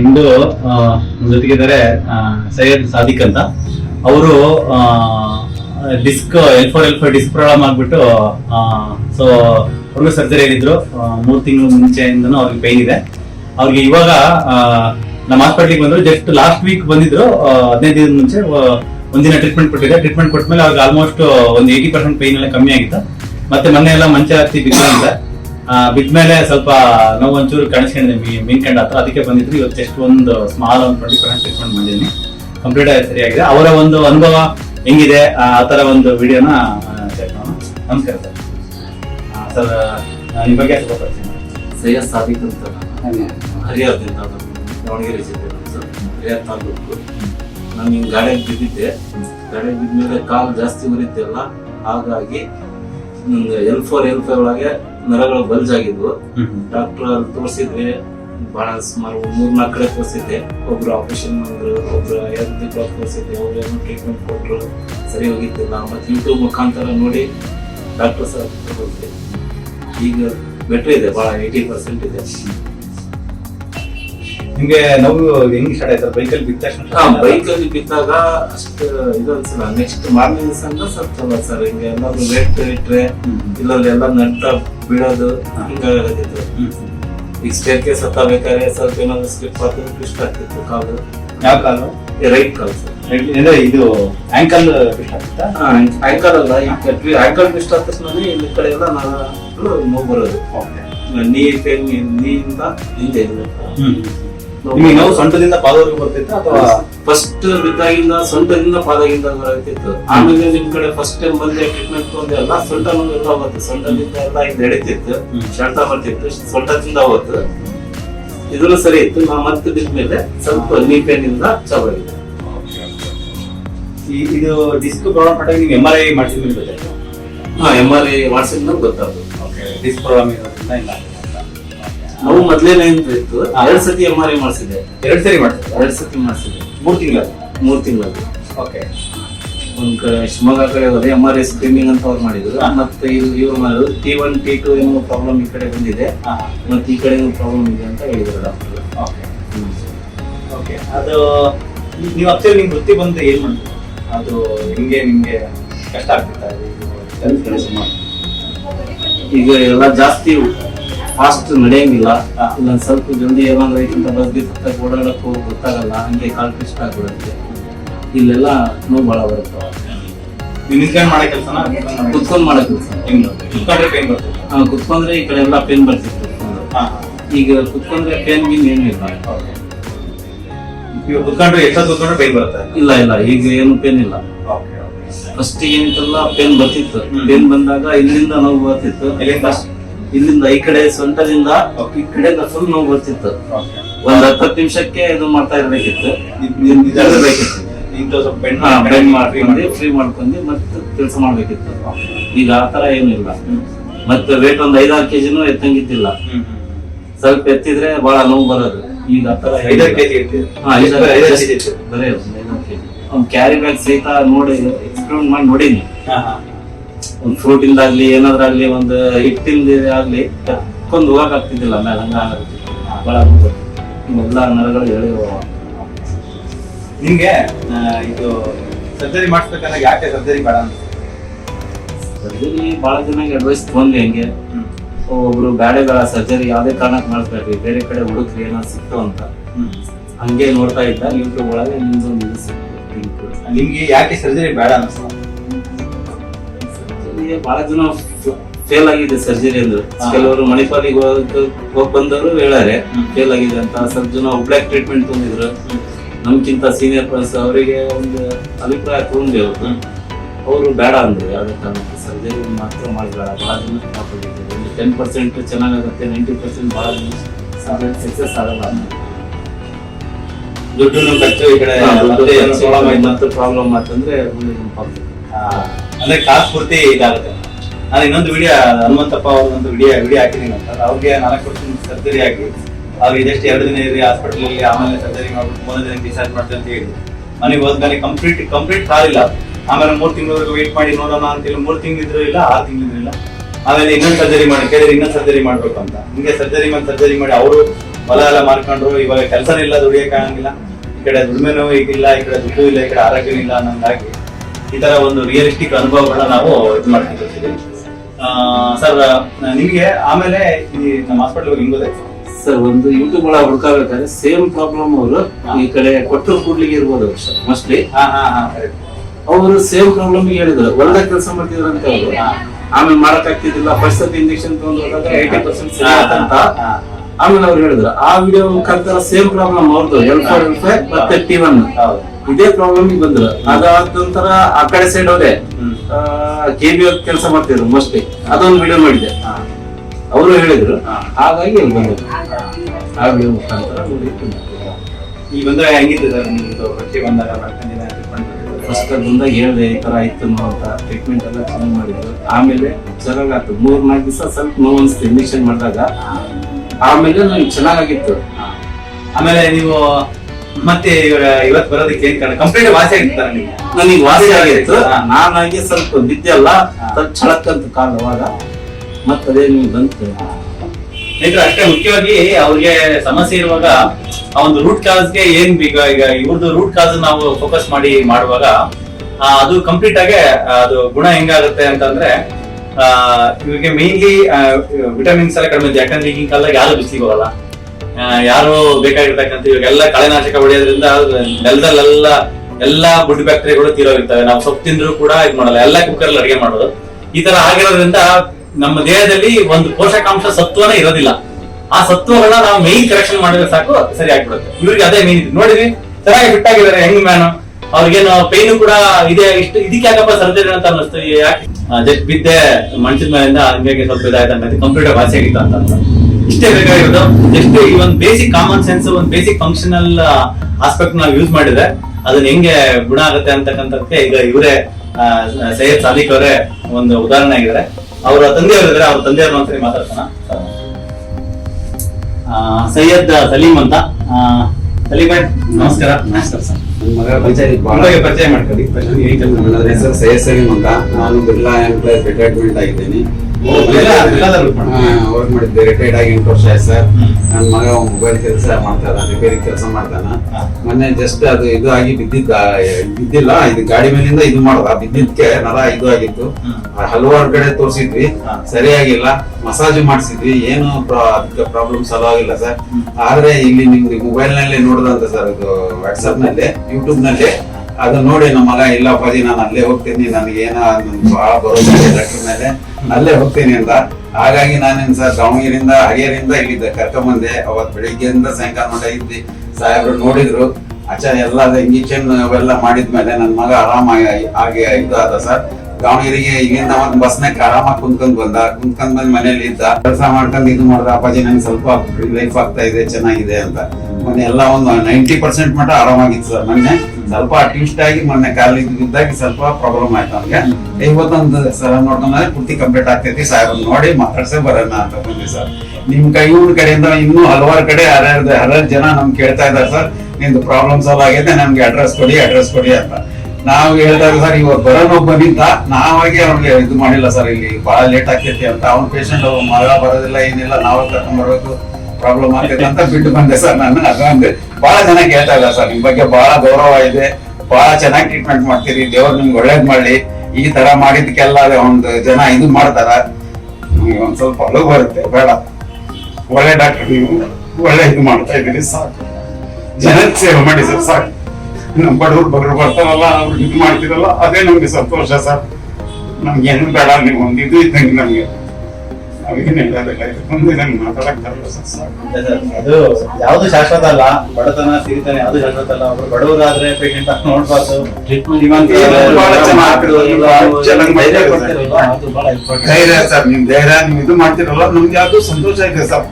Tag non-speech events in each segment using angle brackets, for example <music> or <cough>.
ಇಂದು ಆ, ಇಂದು ಜೊತೆಗಿದ್ದಾರೆ ಸೈಯದ್ ಸಾದಿಕ್ ಅಂತ. ಅವರು disc L four L four disc problem ಆಗ್ಬಿಟ್ಟು ಸೊ ಅವ್ರಿಗೂ ಸರ್ಜರಿ ಹೇಳಿದ್ರು. ಮೂರು ತಿಂಗಳು ಮುಂಚೆಯಿಂದನೂ ಅವ್ರಿಗೆ ಪೈನ್ ಇದೆ. ಅವ್ರಿಗೆ ಇವಾಗ ನಮ್ಮ ಹಾಸ್ಪಿಟ್ಲಿಗೆ ಬಂದ್ರು. ಜಸ್ಟ್ ಲಾಸ್ಟ್ ವೀಕ್ ಬಂದಿದ್ರು. ಹದಿನೈದು ದಿನದ ಮುಂಚೆ ಒಂದಿನ ಟ್ರೀಟ್ಮೆಂಟ್ ಕೊಟ್ಟಿದೆ ಟ್ರೀಟ್ಮೆಂಟ್ ಕೊಟ್ಟ ಮೇಲೆ ಅವ್ರಿಗೆ ಆಲ್ಮೋಸ್ಟ್ ಒಂದು ಏಯ್ಟಿ ಪರ್ಸೆಂಟ್ ಪೈನ್ ಎಲ್ಲ ಕಮ್ಮಿ ಆಗಿತ್ತು. ಮತ್ತೆ ಮೊನ್ನೆ ಎಲ್ಲ ಮಂಚ ಹತ್ತಿ ಬಿದ್ದಂತೆ ಬಿದ್ಮೇಲೆ ಸ್ವಲ್ಪ ನೋವು ಒಂಚೂರು ಕಾಣಿಸ್ಕೊಂಡಿದೆ ಮೀ ಮೀನ್ಕಂಡ ಹತ್ರ. ಅದಕ್ಕೆ ಬಂದಿದ್ರು. ಇವತ್ತು ಜಸ್ಟ್ ಒಂದು ಸ್ಮಾಲ್ ಒಂದು ಟ್ವೆಂಟಿ ಪರ್ಸೆಂಟ್ ಟ್ರೀಟ್ಮೆಂಟ್ ಮಾಡಿದ್ದೀನಿ. ಕಂಪ್ಲೀಟ್ ಆಗಿ ಸರಿಯಾಗಿದೆ. ಅವರ ಒಂದು ಅನುಭವ ಹೆಂಗಿದೆ? ಆ ಥರ ಒಂದು ವಿಡಿಯೋನ ಶೇರ್ ಮಾಡೋಣ. ನಮಸ್ಕಾರ ಸರ್. ಸರ್ ನಿಮ್ಮ ಬಗ್ಗೆ ಸ್ವಲ್ಪ ಪರಿಚಯ. ಸೈಯದ್ ಸಾದಿಕ್ ಅಂತ ಬಂದು ದಾವಣಗೆರೆ ಜಿಲ್ಲೆ ಸರ್. ಹರಿಹರ ತಾಲೂಕು. ನಾನು ಹಿಂಗೆ ಗಾಡಿಯಲ್ಲಿ ಬಿದ್ದಿದ್ದೆ. ಗಾಡಿಯಲ್ಲಿ ಬಿದ್ದ ಮೇಲೆ ಕಾಲು ಜಾಸ್ತಿ ಉರಿದ್ದೆಲ್ಲ ಹಾಗಾಗಿ ಎಲ್ ಫೋರ್ ಎಲ್ ಫೈವ್ ಒಳಗೆ ನರಗಳು ಬಲ್ಜ್ ಆಗಿದ್ವು. ಡಾಕ್ಟರ್ ಅಲ್ಲಿ ತೋರಿಸಿದ್ರೆ ಬಹಳ ಸುಮಾರು ಮೂರ್ ನಾಲ್ಕು ಕಡೆ ತೋರಿಸಿದ್ದೆ. ಒಬ್ರು ಆಪರೇಷನ್ ಮಾಡಿದ್ರು ಒಬ್ರು ಆಯುರ್ವೇದಿಕ್ ತೋರಿಸಿದ್ದೆ ಅವ್ರು ಏನೋ ಟ್ರೀಟ್ಮೆಂಟ್ ಕೊಟ್ಟರು ಸರಿ ಹೋಗಿದ್ದಿಲ್ಲ. ಮತ್ತೆ ಯೂಟ್ಯೂಬ್ ಮುಖಾಂತರ ನೋಡಿ ಡಾಕ್ಟರ್ ಸರ್ ಹೋಗಿದ್ದೆ. ಈಗ ಬೆಟ್ರ್ ಇದೆ ಬಹಳ ಏಯ್ಟಿ ಪರ್ಸೆಂಟ್ ಇದೆ. ನಿಮ್ಗೆ ನೋವು ಹೆಂಗ್ ಸ್ಟಾರ್ಟ್ ಆಯ್ತು? ಬೈಕಲ್ಲಿ ಬಿದ್ದ ತಕ್ಷಣ ಬೈಕ್ ಅಲ್ಲಿ ಬಿದ್ದಾಗ ಅಷ್ಟು ಇದು ಅನ್ಸಲ್ಲ. ನೆಕ್ಸ್ಟ್ ಮಾರ್ನಿಂಗ್ ದಿವಸ ಅಂದ್ರೆ ಸ್ವಲ್ಪ ಸರ್ ಹಿಂಗೆ ಎಲ್ಲಾದ್ರು ವೇಟ್ ಇಟ್ರೆ ಇಲ್ಲಲ್ಲಿ ಎಲ್ಲ ನಟ್ಟ ಬೀಳೋದು ಹಿಂಗಾಗತ್ತಿತ್ತು ಈಗ ಸ್ಟೇರ್ ಕೇಸ್ ಹತ್ತಬೇಕಾದ್ರೆ ಸ್ವಲ್ಪ ಏನಾದ್ರು ಸ್ಲಿಪ್ ಆಗ್ತದೆ ಟ್ವಿಸ್ಟ್ ಆಗ್ತಿತ್ತು ಕಾಲು. ಯಾವ ಕಾಲು? ರೈಟ್ ಕಾಲು ಸರ್ ಅಂದ್ರೆ ಇದು ಆಂಕಲ್ ಆಗ್ತಾ ಆಂಕಲ್ ಅಲ್ಲ ಈಗ ಆಂಕಲ್ ಟ್ವಿಸ್ಟ್ ಆದ ತಕ್ಷಣ ಇಲ್ಲಿ ಕಡೆ ಎಲ್ಲ ನಾನು ನೋವು ಬರೋದು. ನೀ ಪೇನ್ ನೀಯಿಂದ ಹಿಂದೆ ಇದೆ. ನಿಮಗೆ ನೋವು ಸೊಂಟದಿಂದ ಪಾದವರೆಗೆ ಬರ್ತಿತ್ತು ಅಥವಾ ಫಸ್ಟ್ ಬಿದ್ದಾಗಿಂದ ಸೊಂಟದಿಂದ ಪಾದಾಗಿಂದ ಬರತ್ತಿತ್ತು? ಆಮೇಲೆ ನಿಮ್ ಕಡೆ ಫಸ್ಟ್ ಟೈಮ್ ಬಂದೆ ಟ್ರೀಟ್ಮೆಂಟ್ ತೊಂದ್ರೆ ಎಲ್ಲ ಸೊಂಟ ನೋವು ಎಲ್ಲ ಹೋಗುತ್ತೆ. ಸೊಂಟದಿಂದ ಎಲ್ಲ ಇದು ಎಳಿತಿತ್ತು ಹ್ಮ್. ಶರ್ಟ ಬರ್ತಿತ್ತು. ಸೊಂಟದಿಂದ ಹೋಗುತ್ತೆ. ಇದನ್ನು ಸರಿ ಇತ್ತು. ನಾ ಮತ್ತೆ ಬಿದ್ಮೇಲೆ ಸ್ವಲ್ಪ ನೀ ಪೇನ್ ಇಂದ ಈ- ಇದು ಡಿಸ್ಕ್ ಪ್ರಾಬ್ಲಮ್ ಪಟ್ಟಾಗ ನೀವು ಎಂ ಆರ್ ಐ ಮಾಡಿಸಿದ್ಮೇಲೆ ಗೊತ್ತಾಯ್ತು. ಹಾ ಎಂ ಆರ್ ಐ ಮಾಡ್ಸಿದ್ಮೇಲೆ ಗೊತ್ತಾಗ್ತದೆ ಡಿಸ್ಕ್ ಪ್ರಾಬ್ಲಮ್ ಇರೋದ್ರಿಂದ ಇಲ್ಲ. ನೋವು ಮೊದ್ಲೇನೆ ಇತ್ತು. ಎರಡು ಎರಡ್ ಸತಿ ಎಂ ಆರ್ ಐ ಮಾಡಿಸಿದೆ ಎರಡು ಸರಿ ಮಾಡ್ತಾರೆ ಎರಡ್ ಸತಿ ಮಾಡಿಸಿದೆ ಮೂರು ತಿಂಗಳು. ಮೂರ್ ತಿಂಗಳಲ್ಲಿ ಓಕೆ. ಒಂದ್ ಕಡೆ ಶಿವಮೊಗ್ಗ ಕಡೆ ಹೋದ್ರೆ ಎಂ ಆರ್ ಐ ಸ್ಕ್ರೀನಿಂಗ್ ಅಂತ ಅವ್ರು ಮಾಡಿದ್ರು. ಮತ್ತೆ ಇದು ಇವ್ರು ಮಾಡಿದ್ರು. ಟಿ ಒನ್ ಟಿ ಟು ಏನೋ ಪ್ರಾಬ್ಲಮ್ ಈ ಕಡೆ ಬಂದಿದೆ. ಹಾಂ. ಮತ್ತೆ ಈ ಕಡೆ ಪ್ರಾಬ್ಲಮ್ ಇದೆ ಅಂತ ಹೇಳಿದ್ರು ಡಾಕ್ಟರ್. ಓಕೆ. ಓಕೆ. ಅದು ನೀವು ಅತ್ತೆ ನಿಮ್ಗೆ ವೃತ್ತಿ ಬಂದು ಏನು ಮಾಡ್ತೀರಾ? ಅದು ಹಿಂಗೆ ನಿಮಗೆ ಕಷ್ಟ ಆಗ್ತಾ ಇದೆ ಕೆಲಸ ಕೆಲಸ ಮಾಡಿ ಈಗ ಎಲ್ಲ ಜಾಸ್ತಿ ಫಾಸ್ಟ್ ನಡೆಯಂಗಿಲ್ಲ. ಇಲ್ಲ ಸ್ವಲ್ಪ ಜಲ್ದಿ ಏನಾದ್ರು ಅಂತ ಬಸ್ಗೆ ಹತ್ತಾಗ ಓಡಾಡಕ್ ಹೋಗಿ ಗೊತ್ತಾಗಲ್ಲ ಹಂಗೆ ಕಾಲ್ ಟ್ವಿಸ್ಟ್ ಆಗ್ಬಿಡುತ್ತೆ. ಇಲ್ಲೆಲ್ಲ ನೋವು ಭಾಳ ಬರುತ್ತೆ. ನಿಂತ್ಕೊಂಡು ಮಾಡೋ ಕೆಲಸನ? ಕುತ್ಕೊಂಡ್ ಮಾಡಕ್ ಹೆಂಗೆ ಕುತ್ಕೊಂಡ್ರೆ ಪೇನ್ ಬರ್ತದೆ ಹಾ ಕುತ್ಕೊಂಡ್ರೆ ಈ ಕಡೆ ಎಲ್ಲ ಪೇನ್ ಬರ್ತಿತ್ತು. ಈಗ ಕುತ್ಕೊಂಡ್ರೆ ಪೇನ್ ಗಿನ್ ಏನೂ ಇಲ್ಲ. ನೀವು ಕುತ್ಕೊಂಡ್ರೆ ಎಷ್ಟೊತ್ತು ಕುತ್ಕೊಂಡ್ರೆ ಪೇನ್ ಬರುತ್ತೆ. ಇಲ್ಲ ಇಲ್ಲ ಈಗ ಏನು ಪೇನ್ ಇಲ್ಲ. ಫಸ್ಟ್ ಏನಿತ್ತಲ್ಲ ಪೇನ್ ಬರ್ತಿತ್ತು. ಪೇನ್ ಬಂದಾಗ ಇಲ್ಲಿಂದ ನೋವು ಬರ್ತಿತ್ತು? ಇಲ್ಲಿಂದ ಈ ಕಡೆ ಸೊಂಟದಿಂದ. ಈ ಕಡೆಯಿಂದ ಫುಲ್ ನೋವು ಬರ್ತಿತ್ತು. ಒಂದ್ ಹತ್ತತ್ತು ನಿಮಿಷಕ್ಕೆ ಇದು ಮಾಡ್ತಾ ಇರ್ಬೇಕಿತ್ತು. ಬೇಕಿತ್ತು ಬೆಂಡ್ ಮಾಡ್ಕೊಂಡು ಫ್ರೀ ಮಾಡ್ಕೊಂಡು ಮತ್ತೆ ಕೆಲಸ ಮಾಡ್ಬೇಕಿತ್ತು. ಈಗ ಆತರ ತರ ಏನಿಲ್ಲ. ಮತ್ತೆ ವೇಟ್ ಒಂದ್ ಐದಾರು ಕೆಜಿನೂ ಎತ್ತಂಗಿದ್ದಿಲ್ಲ. ಸ್ವಲ್ಪ ಎತ್ತಿದ್ರೆ ಬಹಳ ನೋವು ಬರೋದು. ಈಗ ಆತರ ತರ. ಬರೇ ಒಂದ್ ಕ್ಯಾರಿ ಬ್ಯಾಗ್ ಸಹಿತ ನೋಡಿ ಎಕ್ಸ್ಪೆರಿಮೆಂಟ್ ಮಾಡಿ ನೋಡೀನಿ ಒಂದ್ ಫ್ರೂಟ್ ಇಂದಾಗ್ಲಿ ಏನಾದ್ರಾಗ್ಲಿ ಒಂದು ಹಿಟ್ಟಿಂದ ಆಗ್ಲಿ ಕೊಂದು ಹೋಗಕ್ ಆಗ್ತಿದ್ದಿಲ್ಲ ಮೇಲೆ ಹಂಗ ಭಾಳ ಬಹಳ ಇವೆಲ್ಲ ನರಗಳು ಹೇಳಿರುವ ನಿಮ್ಗೆ ಇದು ಸರ್ಜರಿ ಮಾಡ್ಸ್ಬೇಕನ್ನ ಯಾಕೆ ಸರ್ಜರಿ ಬೇಡ ಅಂತ? ಸರ್ಜರಿ ಬಹಳ ಜನಕ್ಕೆ ಅಡ್ವೈಸ್ ತಗೊಂಡ್ವಿ ಹಂಗೆ. ಒಬ್ರು ಬೇಡ ಬೇಡ ಸರ್ಜರಿ ಯಾವ್ದೇ ಕಾರಣಕ್ಕೆ ಮಾಡಿಸ್ಬೇಡ್ರಿ. ಬೇರೆ ಕಡೆ ಹುಡುಕ್ರಿ ಏನಾದ್ರು ಸಿಕ್ತು ಅಂತ. ಹಂಗೆ ನೋಡ್ತಾ ಇದ್ದ ಯೂಟ್ಯೂಬ್ ಒಳಗೆ ನಿಮ್ದೊಂದು ಇದು ಸಿಕ್ತು link. ನಿಮ್ಗೆ ಯಾಕೆ ಸರ್ಜರಿ ಬೇಡ ಅನ್ಸ್ತು? ಸರ್ಜರಿ ಬಹಳ ಜನ ಫೇಲ್ ಆಗಿದೆ ಸರ್ಜರಿ ಅಂದ್ರೆ. ಕೆಲವರು ಮಣಿಪಾಲಿಗೆ ಹೋಗ್ ಬಂದವರು ಹೇಳಾರೆ. ಫೇಲ್ ಆಗಿದೆ ಅಂತ. ಸ್ವಲ್ಪ ಜನ ಹುಬ್ಳ್ಯಾಕ್ ಟ್ರೀಟ್ಮೆಂಟ್ ತಂದಿದ್ರು ನಮ್ಗಿಂತ ಸೀನಿಯರ್ ಪರ್ಸ್ ಅವರಿಗೆ ಒಂದು ಅಭಿಪ್ರಾಯ ತಗೊಂಡ್ವಿ ಅವ್ರು. ಅವರು ಬೇಡ ಅಂದ್ರು. ಯಾವುದೇ ಕಾರಣಕ್ಕೆ ಸರ್ಜರಿ ಮಾತ್ರ ಮಾಡಬೇಡ ಬಹಳ ಜನ ಒಂದು ಟೆನ್ ಪರ್ಸೆಂಟ್ ಚೆನ್ನಾಗಾಗುತ್ತೆ ನೈಂಟಿ ಪರ್ಸೆಂಟ್ ಬಹಳ ಜನ ಸಕ್ಸಸ್ ಆಗಲ್ಲ ದುಡ್ಡು ಖರ್ಚು ಈ ಕಡೆ ಪ್ರಾಬ್ಲಮ್ ಆತಂದ್ರೆ ಅಂದ್ರೆ ಕಾಸು ಪೂರ್ತಿ ಇದಾಗುತ್ತೆ. ನಾನು ಇನ್ನೊಂದು ವಿಡಿಯೋ ಹನುಮಂತಪ್ಪ ಅವ್ರ ಒಂದು ವಿಡಿಯೋ ವಿಡಿಯೋ ಹಾಕಿದ್ದೀನಿ ಅಂತ. ಅವ್ರಿಗೆ ನಾಲ್ಕು ವರ್ಷ ಸರ್ಜರಿ ಆಗಿ, ಅವ್ರು ಇದೆಷ್ಟು ಎರಡು ದಿನ ಇರಿ ಹಾಸ್ಪಿಟಲ್ ಅಲ್ಲಿ ಆಮೇಲೆ ಸರ್ಜರಿ ಮಾಡ್ಬಿಟ್ಟು ಮೂರನೇ ದಿನ ಡಿಸ್ಚಾರ್ಜ್ ಮಾಡ್ತೀನಿ ಅಂತ ಹೇಳಿ ಮನೆಗೆ ಹೋದ್ಮೇಲೆ ಕಂಪ್ಲೀಟ್ ಕಂಪ್ಲೀಟ್ ಕಾಲಿಲ್ಲ ಆಮೇಲೆ ಮೂರು ತಿಂಗಳವರೆಗೂ ವೇಟ್ ಮಾಡಿ ನೋಡೋಣ ಅಂತ ಹೇಳಿ ಮೂರ್ ತಿಂಗಳಿದ್ರು ಇಲ್ಲ, ಆರು ತಿಂಗಳಿದ್ರು ಇಲ್ಲ. ಆಮೇಲೆ ಇನ್ನೊಂದು ಸರ್ಜರಿ ಮಾಡಿ, ಕೇಳಿದ್ರೆ ಇನ್ನೊಂದು ಸರ್ಜರಿ ಮಾಡ್ಬೇಕು ಅಂತ. ಹಿಂಗೆ ಸರ್ಜರಿ ಮಾಡಿ ಸರ್ಜರಿ ಮಾಡಿ ಅವರು ಹೊಲ ಎಲ್ಲ ಮಾರ್ಕೊಂಡ್ರು. ಇವಾಗ ಕೆಲಸನೇ ಇಲ್ಲ ದುಡಿಯೋಕ್ಕಾಗಂಗಿಲ್ಲ ಈ ಕಡೆ ದುಡಿಮೆನೂ ಈಗಿಲ್ಲ, ಈ ಕಡೆ ದುಡ್ಡು ಇಲ್ಲ, ಈ ಕಡೆ ಆರೋಗ್ಯ ಇಲ್ಲ ಅನ್ನಂಗಾಗಿ ಈ ತರ ಒಂದು ರಿಯಲಿಸ್ಟಿಕ್ ಅನುಭವಗಳನ್ನ ನಾವು ಇದು ಮಾಡ್ತಿದ್ದೀವಿ ಸರ್ ನಿಮಗೆ ಆಮೇಲೆ ಈ ನಮ್ಮ ಹಾಸ್ಪಿಟಲ್ ಹಿಂಗ್ ಗೊತ್ತಾಯ್ತು ಸರ್ ಒಂದು ಯೂಟ್ಯೂಬ್ ಒಳಗೆ ಹುಡ್ಕಬೇಕಾದ್ರೆ ಸೇಮ್ ಪ್ರಾಬ್ಲಮ್ ಅವರು ಈ ಕಡೆ ಕೊಟ್ಟರು ಕೂಡ್ಲಿಗೆ ಇರ್ಬೋದು ಸರ್ ಮೋಸ್ಟ್ಲಿ ಹಾ ಹಾ ಹಾ ಅವರು ಸೇಮ್ ಪ್ರಾಬ್ಲಮ್ ಹೇಳಿದ್ರು. ಒಳ್ಳೆ ಕೆಲಸ ಮಾಡ್ತಿದ್ರು ಅಂತ ಅವರು. ಆಮೇಲೆ ಮಾಡಕ್ ಆಗ್ತಿದ್ದಿಲ್ಲ. ಫಸ್ಟ್ ಸತಿ ಇಂಜೆಕ್ಷನ್ ತಗೊಂಡ್ರೆ ಏಯ್ಟಿ ಪರ್ಸೆಂಟ್ ಅಂತ ಆಮೇಲೆ ಅವ್ರು ಹೇಳಿದ್ರು ಆ ವಿಡಿಯೋ ಮುಖಾಂತರ ಸೇಮ್ ಪ್ರಾಬ್ಲಮ್ ಅವ್ರದ್ದು ಎಲ್ ಫೋರ್ ಎಲ್ ಫೈವ್ ಮತ್ತೆ ಟಿ ಒನ್ ಇದೇ ಪ್ರಾಬ್ಲಮ್ ಬಂದ್ರು. ಅದಾದ ನಂತರ ಆ ಕಡೆ ಸೈಡ್ ಹೋದೆ. ಕೆ ಬಿ ಕೆಲಸ ಮಾಡ್ತಿದ್ರು ಮೋಸ್ಟ್ಲಿ ಅದೊಂದು ವಿಡಿಯೋ ಮಾಡಿದೆ ಅವರು ಹೇಳಿದ್ರು. ಹಾಗಾಗಿ ಇಲ್ಲಿ ಬಂದ್ರು. ಆ ವಿಡಿಯೋ ಮುಖಾಂತರ ನೋಡಿ ಈ ಬಂದ್ರೆ ಹೆಂಗಿತ್ತು ಸರ್ ನಿಮ್ದು ರಜೆ ಬಂದಾಗ? ಫಸ್ಟ್ ಬಂದಾಗ ಹೇಳಿದೆ ಈ ತರ ಆಯ್ತು ಅಂತ ಟ್ರೀಟ್ಮೆಂಟ್ ಎಲ್ಲ ಚೆನ್ನಾಗಿ ಮಾಡಿದ್ರು. ಆಮೇಲೆ ಚೆನ್ನಾಗಾಯ್ತು ಮೂರ್ ನಾಲ್ಕು ದಿವಸ ಸ್ವಲ್ಪ ನೋವು ಅನ್ಸುತ್ತೆ ಇಂಜೆಕ್ಷನ್ ಮಾಡಿದಾಗ. ಆಮೇಲೆ ನನಗೆ ಚೆನ್ನಾಗಿತ್ತು. ಆಮೇಲೆ ನೀವು ಮತ್ತೆ ಇವರ ಇವತ್ತು ಬರೋದಕ್ಕೆ ಏನ್ ಕಾರಣ? ಕಂಪ್ಲೀಟ್ ವಾಸಿ ಆಗಿರ್ತಾರೆ ನೀವು. ನನಗೆ ವಾಸಿ ಆಗಿತ್ತು. ನಾನಾಗಿ ಸ್ವಲ್ಪ ಬಿದ್ದೆಲ್ಲ ಅಲ್ಲ ಕಾಲ ಅವಾಗ. ಮತ್ತೆ ಅದೇ ನೀವು ಬಂತು. ಅಷ್ಟೇ ಮುಖ್ಯವಾಗಿ ಅವ್ರಿಗೆ ಸಮಸ್ಯೆ ಇರುವಾಗ ಆ ಒಂದು ರೂಟ್ ಕಾಸ್ಗೆ ಏನ್ ಈಗ ಈಗ ಇವ್ರದ್ದು ರೂಟ್ ಕಾಸ್ ನಾವು ಫೋಕಸ್ ಮಾಡಿ ಮಾಡುವಾಗ ಆ, ಅದು ಕಂಪ್ಲೀಟ್ ಆಗಿ ಅದು ಗುಣ ಹೆಂಗಾಗುತ್ತೆ ಅಂತಂದ್ರೆ ಆ, ಇವ್ರಿಗೆ ಮೇನ್ಲಿ ವಿಟಮಿನ್ಸ್ ಎಲ್ಲ ಕಡಿಮೆ ಇದೆ ಯಾಕಂದ್ರೆ ಈಗಿನ ಕಾಲದಾಗ ಯಾರು ಬಿಸಿ ಹೋಗಲ್ಲ. ಯಾರು ಬೇಕಾಗಿರ್ತಕ್ಕಂಥ ಇವಾಗೆಲ್ಲ ಕಳೆನಾಶಕ ಹೊಡೆಯೋದ್ರಿಂದ ನೆಲದಲ್ಲೆಲ್ಲ ಎಲ್ಲಾ ಗುಡ್ ಬ್ಯಾಕ್ಟೀರಿಯಾಗಳು ತೀರೋಗಿರ್ತವೆ. ನಾವು ಸೊಪ್ಪು ತಿಂದ್ರು ಕೂಡ ಇದು ಮಾಡಲ್ಲ. ಎಲ್ಲ ಕುಕ್ಕರ್ ಅಡಿಗೆ ಮಾಡೋದು. ಈ ತರ ಆಗಿರೋದ್ರಿಂದ ನಮ್ಮ ದೇಹದಲ್ಲಿ ಒಂದು ಪೋಷಕಾಂಶ ಸತ್ವನೇ ಇರೋದಿಲ್ಲ. ಆ ಸತ್ವಗಳನ್ನ ನಾವು ಮೈನ್ ಕರೆಕ್ಷನ್ ಮಾಡಿದ್ರೆ ಸಾಕು ಸರಿ ಆಗ್ಬಿಡುತ್ತೆ. ಇವ್ರಿಗೆ ಅದೇ ಮೇನ್ ನೋಡಿದ್ವಿ ಚೆನ್ನಾಗಿ ಫಿಟ್ ಆಗಿದ್ದಾರೆ ಹೆಂಗ್ ಮ್ಯಾನ್ ಅವ್ರಿಗೇನು ಪೈನ್ ಕೂಡ ಇದೆ. ಇಷ್ಟು ಇದಕ್ಕೆ ಯಾಕಪ್ಪ ಸರ್ಜರಿ ಅಂತ ಅನ್ನಿಸ್ತು? ಯಾಕೆ? ಜಸ್ಟ್ ಬಿದ್ದೆ ಮನ್ಸಿನ ಮೇಲಿಂದ ಹಂಗಾಗಿ ಸ್ವಲ್ಪ ಇದಾಯ್ತು ಕಂಪ್ಯೂಟರ್ ಭಾಷೆ ಆಗಿತ್ತು ಅಂತ. ಇಷ್ಟೇ ಬೇಕಾಗಿರೋದು. ಜಸ್ಟ್ ಈ ಒಂದು ಬೇಸಿಕ್ ಕಾಮನ್ ಸೆನ್ಸ್ ಒಂದು ಬೇಸಿಕ್ ಫಂಕ್ಷನಲ್ ಆಸ್ಪೆಕ್ಟ್ ನಾವು ಯೂಸ್ ಮಾಡಿದ್ರೆ ಅದನ್ನ ಹೆಂಗೆ ಗುಣ ಆಗುತ್ತೆ ಅಂತಕ್ಕಂಥದ್ದಕ್ಕೆ ಈಗ ಇವರೇ ಸೈಯದ್ ಸಾದಿಕ್ ಅವರೇ ಒಂದು ಉದಾಹರಣೆ ಆಗಿದ್ದಾರೆ. ಅವರ ತಂದೆಯವರು ಇದ್ದಾರೆ ಅವ್ರ ತಂದೆಯವ್ರನ್ನ ಒಂದ್ಸರಿ ಮಾತಾಡ್ತಾನ ಸೈಯದ್ ಸಲೀಮ್ ಅಂತ. ಸಲೀಮ್ ಸಲೀಂ ನಮಸ್ಕಾರ. ನಮಸ್ಕಾರ ಸರ್. ಪರಿಚಯ ಮಾಡ್ಕೊಳ್ಳಿ. ನನ್ನ ಹೆಸರು ಸೈಯದ್ ಸಲೀಂ ಅಂತ ನಾನು ಬಿರ್ಲಾ ಎಂಪ್ಲಾಯ್ ರಿಟೈರ್ಮೆಂಟ್ ಆಗಿದ್ದೀನಿ? ವರ್ಕ್ ಮಾಡಿದ್ದೆ ರಿಟೈರ್ಡ್ ಆಗಿ ಎಂಟು ವರ್ಷ ಆಯ್ತು ಸರ್. ನನ್ನ ಮಗ ಮೊಬೈಲ್ ಕೆಲಸ ಮಾಡ್ತಾನ ರಿಪೇರಿ ಕೆಲಸ ಮಾಡ್ತಾನ. ಮೊನ್ನೆ ಜಸ್ಟ್ ಅದು ಇದು ಆಗಿ ಬಿದ್ದಿದ್ದ ಬಿದ್ದಿಲ್ಲ ಇದು ಗಾಡಿ ಮೇಲಿಂದ ಇದು ಮಾಡ್ದ. ಬಿದ್ದಿದ್ಕೆ ನರ ಇದು ಆಗಿತ್ತು. ಹಲವಾರು ಕಡೆ ತೋರಿಸಿದ್ವಿ. ಸರಿಯಾಗಿಲ್ಲ. ಮಸಾಜ್ ಮಾಡಿಸಿದ್ವಿ. ಏನು ಅದಕ್ಕೆ ಪ್ರಾಬ್ಲಮ್ ಸಾಲ್ವ್ ಆಗಿಲ್ಲ ಸರ್. ಆದ್ರೆ ಇಲ್ಲಿ ನಿಮ್ಗೆ ಮೊಬೈಲ್ನಲ್ಲಿ ನೋಡಿದಂತ ಸರ್ ಇದು ವಾಟ್ಸ್ಆಪ್ನಲ್ಲಿ. ಯೂಟ್ಯೂಬ್ನಲ್ಲಿ ಅದು ನೋಡಿ ನಮ್ಮ ಮಗ, ಇಲ್ಲ ಪದಿ ನಾನು ಅಲ್ಲೇ ಹೋಗ್ತೀನಿ, ನನಗೆ ಏನೋ ಬಹಳ ಬರೋದು ಡಾಕ್ಟರ್ ಮೇಲೆ ಅಲ್ಲೇ ಹೋಗ್ತೀನಿ ಅಂತ. ಹಾಗಾಗಿ ನಾನೇನ್ ಸರ್, ದಾವಣಗೆರೆಯಿಂದ ಹರಿಯರಿಂದ ಇಲ್ಲಿದ್ದೆ ಕರ್ಕೊಂಬಂದೆ. ಅವತ್ ಬೆಳಿಗ್ಗೆಯಿಂದ ಸಾಯಂಕಾಲ ಮಟ್ಟ ಇದ್ದಿ ಸಾಹೇಬ್ರು ನೋಡಿದ್ರು. ಅಚ್ಚ ಎಲ್ಲ ಇಂಜೆಕ್ಷನ್ ಅವೆಲ್ಲ ಮಾಡಿದ್ಮೇಲೆ ನನ್ನ ಮಗ ಆರಾಮಾಗಿ ಹಾಗೆ ಆದ ಸರ್. ದಾವಣಗೆರೆಗೆ ಇಲ್ಲಿಂದ ಒಂದು ಬಸ್ನಾಗ ಆರಾಮಾಗಿ ಕುಂತ್ಕೊಂಡ್ ಬಂದ. ಕುಂತ್ಕೊಂಡ್ ಬಂದ್ ಮನೇಲಿ ಇದ್ದ. ಕೆಲಸ ಮಾಡ್ಕೊಂಡು ಇದು ಮಾಡ್ದ. ಅಪ್ಪಾಜಿ ನಂಗೆ ಸ್ವಲ್ಪ ಲೈಫ್ ಆಗ್ತಾ ಇದೆ, ಚೆನ್ನಾಗಿದೆ ಅಂತ. ಮೊನ್ನೆ ಎಲ್ಲ ಒಂದು ನೈಂಟಿ ಪರ್ಸೆಂಟ್ ಮಟ್ಟ ಆರಾಮಾಗಿತ್ತು ಸರ್ ಮೊನ್ನೆ. ಸ್ವಲ್ಪ ಟ್ವಿಸ್ಟ್ ಆಗಿ ಮೊನ್ನೆ ಕಾಲಿಗೆ ಇದ್ದಾಗ ಸ್ವಲ್ಪ ಪ್ರಾಬ್ಲಮ್ ಆಯ್ತು ಅವ್ನಿಗೆ ಇವತ್ತೊಂದು ಸರ್ ನೋಡ್ಕೊಂಡ್ರೆ ಪೂರ್ತಿ ಕಂಪ್ಲೀಟ್ ಆಗ್ತೈತಿ. ಸರ್, ನೋಡಿ ಮಾತಾಡ್ಸೇ ಬರೋಣ ಅಂತ ಬಂದ್ವಿ ಸರ್. ನಿಮ್ ಕೈ ಕಡೆಯಿಂದ ಇನ್ನೂ ಹಲವಾರು ಕಡೆ ಹರ ಹರಾರು ಜನ ನಮ್ ಕೇಳ್ತಾ ಇದ್ದಾರೆ, ಸರ್, ನಿಮ್ದು ಪ್ರಾಬ್ಲಮ್ ಸಾಲ್ವ್ ಆಗಿದೆ, ನಮ್ಗೆ ಅಡ್ರೆಸ್ ಕೊಡಿ ಅಡ್ರೆಸ್ ಕೊಡಿ ಅಂತ. ನಾವು ಹೇಳ್ತಾ ಸರ್, ಇವಾಗ ಬರೋನು ನಿಂತ ನಾವಾಗೆ ಅವ್ನಿಗೆ ಇದು ಮಾಡಿಲ್ಲ, ಸರ್, ಇಲ್ಲಿ ಬಹಳ ಲೇಟ್ ಆಗ್ತೈತಿ ಅಂತ. ಅವ್ನ ಪೇಷಂಟ್ ಮಗ ಬರೋದಿಲ್ಲ, ಏನಿಲ್ಲ, ನಾವೇ ಕರ್ಕೊಂಡ್ ಬರ್ಬೇಕು ಪ್ರಾಬ್ಲಮ್ ಆಗ್ತೈತೆ ಅಂತ ಬಿಟ್ಟು ಬಂದೆ, ಸರ್, ನಾನು. ಅದೊಂದು ಬಹಳ ಜನ ಕೇಳ್ತಾ ಇಲ್ಲ ಸರ್, ನಿಮ್ ಬಗ್ಗೆ ಬಹಳ ಗೌರವ ಇದೆ ಬಹಳ ಚೆನ್ನಾಗಿ ಟ್ರೀಟ್ಮೆಂಟ್ ಮಾಡ್ತೀರಿ, ದೇವ್ರು ನಿಮ್ಗೆ ಒಳ್ಳೇದ್ ಮಾಡಿ ಈ ತರ ಮಾಡಿದ್ಕೆಲ್ಲ ಒಂದು ಜನ ಇದು ಮಾಡ್ತಾರ. ನಿಮ್ಗೆ ಒಂದ್ ಸ್ವಲ್ಪ ಅಳು ಬರುತ್ತೆ, ಬೇಡ. ಒಳ್ಳೆ ಡಾಕ್ಟರ್ ನೀವು, ಒಳ್ಳೆ ಇದು ಮಾಡ್ತಾ ಇದ್ದೀರಿ, ಸಾಕು. ಜನಕ್ಕೆ ಸೇವೆ ಮಾಡಿ ಸರ್, ಸಾಕು. ನಮ್ಮ ಬಡವ್ರು ಬಡವ್ರು ಬರ್ತಾರಲ್ಲ, ಅವ್ರು ಇದು ಮಾಡ್ತಿರಲ್ಲ, ಅದೇ ನಮ್ಗೆ ಸಂತೋಷ ಸರ್. ನಮ್ಗೆ ಏನು ಬೇಡ, ನೀವು ಒಂದು ಇದು ಇದ್ದಂಗೆ ನಮ್ಗೆ. ಅದು ಯಾವ್ದು ಶಾಶ್ವತ ಅಲ್ಲ ಬಡತನ ಸಿರಿತನ ಯಾವ್ದು ಶಾಶ್ವತ ಅಲ್ಲ ಒಬ್ರು ಬಡವರಾದ್ರೆ ಪೇಷಂಟ್ ನೋಡ್ಬಾರ್ದು. ಬಹಳ important. ಧೈರ್ಯ ಸರ್ ನಿಮ್ ಧೈರ್ಯ ನೀವು ಇದು ಮಾಡ್ತಿರಲ್ಲ ನಮ್ಗೆ ಯಾವ್ದು ಸಂತೋಷ ಇದೆ ಸರ್.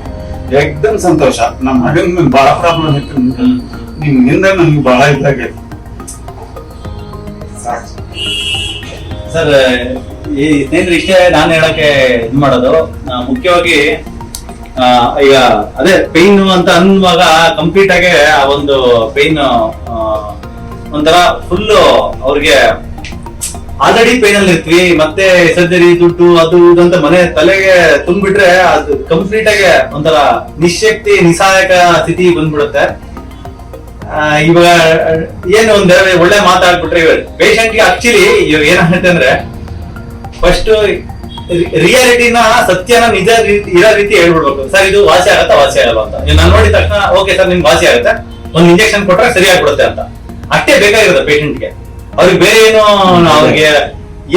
ಎಕ್ದಮ್ ಸಂತೋಷ. ನಮ್ಮ ಮಗನ ಬಹಳ ಪ್ರಾಬ್ಲಮ್ ಇತ್ತು. ನಿಮ್ಮಿಂದ ನಮ್ಗೆ ಬಹಳ ಇದಾಗೈತೆ. ಸರ್ ಈ ಸ್ನೇಹಿತರೆ ಇಷ್ಟೇ ನಾನು ಹೇಳಕ್ಕೆ ಇದು ಮಾಡೋದು. ಮುಖ್ಯವಾಗಿ ಈಗ ಅದೇ ಪೈನ್ ಅಂತ ಅನ್ನುವಾಗ ಕಂಪ್ಲೀಟ್ ಆಗಿ ಆ ಒಂದು ಪೈನ್ ಒಂಥರ ಫುಲ್ ಅವ್ರಿಗೆ ಆಲ್ರೆಡಿ ಪೈನ್ ಅಲ್ಲಿ ಇರ್ತೀವಿ, ಮತ್ತೆ ಸರ್ಜರಿ ದುಡ್ಡು, ಅದು ಇದಂತ ಮನೆ ತಲೆಗೆ ತುಂಬಿಟ್ರೆ ಅದು ಕಂಪ್ಲೀಟ್ ಆಗಿ ಒಂಥರ ನಿಶಕ್ತಿ ನಿಸಹಾಯಕ ಸ್ಥಿತಿ ಬಂದ್ಬಿಡುತ್ತೆ. ಇವಾಗ, ಏನು ಒಂದ್ ಒಳ್ಳೆ ಮಾತಾಡ್ಬಿಟ್ರೆ ಇವಾಗ ಪೇಷಂಟ್ಗೆ ಆಕ್ಚುಲಿ ಇವಾಗ ಏನಾಗುತ್ತೆ ಅಂದ್ರೆ ಫಸ್ಟ್ ರಿಯಾಲಿಟಿನ ಸತ್ಯನ ನಿಜ ಇರೋ ರೀತಿ ಹೇಳ್ಬಿಡ್ಬೇಕು. ಸರ್, ಇದು ವಾಸಿ ಆಗತ್ತಾ? ವಾಸಿ ಆಗಲ್ಲ ಅಂತ. ನೀವು ನಾನು ನೋಡಿದ ತಕ್ಷಣ, ಓಕೆ ಸರ್, ನಿಮ್ಗೆ ವಾಸಿ ಆಗುತ್ತೆ. ಒಂದು ಇಂಜೆಕ್ಷನ್ ಕೊಟ್ರೆ ಸರಿ ಆಗ್ಬಿಡುತ್ತೆ ಅಂತ. ಅಷ್ಟೇ ಬೇಕಾಗಿರುತ್ತೆ ಪೇಷಂಟ್ಗೆ. ಅವ್ರಿಗೆ ಬೇರೆ ಏನು, ಅವ್ರಿಗೆ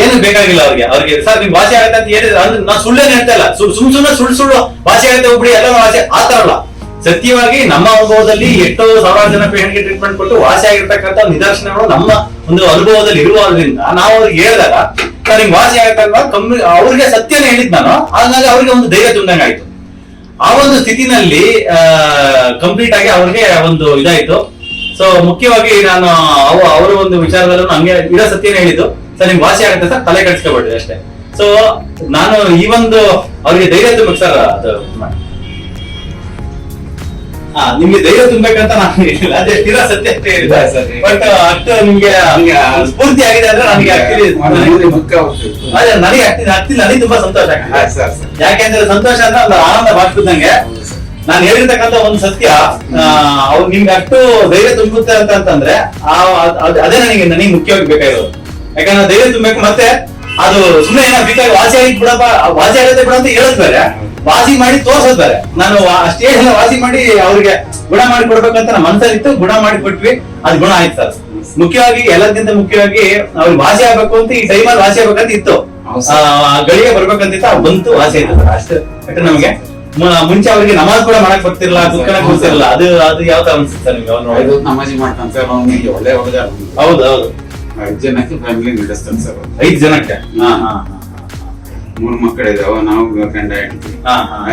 ಏನು ಬೇಕಾಗಿಲ್ಲ ಅವ್ರಿಗೆ. ಅವ್ರಿಗೆ, ಸರ್, ನಿಮ್ಗೆ ವಾಸಿ ಆಗುತ್ತೆ ಅಂತ ಹೇಳಿದ್ರೆ ನಾನು ಸುಳ್ಳೇನೆ ಹೇಳ್ತಾ ಇಲ್ಲ. ಸುಮ್ ಸುಮ್ಮನೆ ಸುಳ್ಳು ಸುಳ್ಳು, ವಾಸಿ ಆಗುತ್ತೆ ಒಬ್ಡಿ ಎಲ್ಲ ವಾಸಿ ಆ ತರ ಅಲ್ಲ. ಸತ್ಯವಾಗಿ ನಮ್ಮ ಅನುಭವದಲ್ಲಿ ಎಷ್ಟೋ ಸಾವಿರಾರು ಜನ ಪೇಷಂಟ್ಗೆ ಟ್ರೀಟ್ಮೆಂಟ್ ಕೊಟ್ಟು ವಾಸಿ ಆಗಿರ್ತಕ್ಕಂಥ ನಿದರ್ಶನಗಳು ನಮ್ಮ ಒಂದು ಅನುಭವದಲ್ಲಿ ಇರುವುದರಿಂದ ನಾವು ಅವ್ರಿಗೆ ಹೇಳಿದಾಗ ನಿಮ್ಗೆ ವಾಸಿ ಆಗ್ತಾ ಕಮ್ಮಿ, ಅವ್ರಿಗೆ ಸತ್ಯನೇ ಹೇಳಿದ್ ನಾನು. ಹಾಗಾಗಿ ಅವ್ರಿಗೆ ಒಂದು ಧೈರ್ಯ ತುಂದಂಗ ಆಯ್ತು ಆ ಒಂದು ಸ್ಥಿತಿನಲ್ಲಿ ಕಂಪ್ಲೀಟ್ ಆಗಿ ಅವ್ರಿಗೆ ಒಂದು ಇದಾಯ್ತು. ಸೊ ಮುಖ್ಯವಾಗಿ ನಾನು ಅವ, ಅವರ ಒಂದು ವಿಚಾರದಲ್ಲೂ ಹಂಗೆ ಇರೋ ಸತ್ಯನೇ ಹೇಳಿದ್ದು. ಸರ್, ನಿಮ್ಗೆ ವಾಸಿ ಆಗುತ್ತೆ ಸರ್, ತಲೆ ಕೆಡಿಸ್ಕೊಬೇಡ್ರಿ ಅಷ್ಟೇ. ಸೊ ನಾನು ಈ ಒಂದು ಅವ್ರಿಗೆ ಧೈರ್ಯ ತುಂಬ ಸರ್ ಅದು ನಿಮ್ಗೆ ಧೈರ್ಯ ತುಂಬಬೇಕಂತ ನಾನು ಹೇಳಿಲ್ಲ. ಅದೇ ತೀರ ಸತ್ಯ. ಬಟ್ ಅಷ್ಟು ನಿಮ್ಗೆ ಹಂಗೆ ಸ್ಫೂರ್ತಿ ಆಗಿದೆ ಅಂದ್ರೆ ನನಗೆ ಆಕ್ಚುಲಿ. ಅದೇ ನನಗೆ ಆಗ್ತಿದೆ. ಆಗ್ತಿಲ್ಲ ನನಗೆ ತುಂಬಾ ಸಂತೋಷ. ಯಾಕೆಂದ್ರೆ ಸಂತೋಷ ಅಂದ್ರೆ ಒಂದು ಆನಂದ ಬಾಷ್ಪಿದ್ದಂಗೆ ಹೌದು ನಾನು ಹೇಳಿರ್ತಕ್ಕಂಥ ಒಂದು ಸತ್ಯ ಅವ್ರು ನಿಮ್ಗೆ ಅಷ್ಟು ಧೈರ್ಯ ತುಂಬುತ್ತೆ ಅಂತ ಅಂತಂದ್ರೆ ಆ ಅದ್- ನನಗೆ ನನಗೆ ಮುಖ್ಯವಾಗಿ ಬೇಕಾಗಿರೋದು. ಯಾಕಂದ್ರೆ ಧೈರ್ಯ ತುಂಬಬೇಕು ಮತ್ತೆ ಅದು ಸುಮ್ಮನೆ ಏನೋ ಬೇಕಾಗಿ ವಾಸಿ ಆಗಿದ್ ಬಿಡಪ್ಪ ವಾಸಿ ಆಗುತ್ತೆ ಬಿಡ ಅಂತ ಹೇಳೋದ್ ಬೇರೆ. ವಾಸಿ ಮಾಡಿ ತೋರ್ಸೋದ್ ಬೇರೆ ನಾನು ಸ್ಟೇಜ್ ಎಲ್ಲ ವಾಸಿ ಮಾಡಿ ಅವ್ರಿಗೆ ಗುಣ ಮಾಡಿ ಕೊಡ್ಬೇಕಂತ ನಮ್ಮ ಮನಸ್ಸಲ್ಲಿತ್ತು. ಗುಣ ಮಾಡಿ ಕೊಟ್ವಿ. ಅದ್ ಗುಣ ಆಯ್ತು ಸರ್. ಮುಖ್ಯವಾಗಿ ಎಲ್ಲದಕ್ಕಿಂತ ಮುಖ್ಯವಾಗಿ ಅವ್ರಿಗೆ ವಾಸಿ ಆಗ್ಬೇಕು ಅಂತ ಈ ಟೈಮಲ್ಲಿ ವಾಸಿ ಆಗ್ಬೇಕಂತ ಇತ್ತು. ಗಳಿಗೆ ಬರ್ಬೇಕಂತಿತ್ತು ಆ ಬಂತು ವಾಸಿ ಆಯ್ತು ಸರ್. ಅಷ್ಟೇ. ನಮಗೆ ಮುಂಚೆ ಅವರಿಗೆ ನಮಾಜ್ ಕೂಡ ಮಾಡಕ್ ಬರ್ತಿರ್ಲಿಲ್ಲ ಕುತ್ಕೊಳಕ್ ಕೂರ್ತಿರಲ್ಲ ಅದು ಅದು ಯಾವ ತರ ಅನ್ಸುತ್ತೆ ನಿಮ್ಗೆ ಅವ್ನು ನಮಾಜ್ ಮಾಡ್ತಾನೆ ಒಳ್ಳೆ ಅವ್ನು. ಹೌದು ಹೌದು. ಐದು ಜನಕ್ಕೆ ಫ್ಯಾಮಿಲಿ ನಡೆಸ್ತಾನೆ ಸರ್. ಐದ್ ಜನಕ್ಕೆ? ಹಾ ಹಾ. ಮೂರು ಮಕ್ಕಳಿದಾವ ನಾವು ಗಂಡ ಹೆಂಡತಿ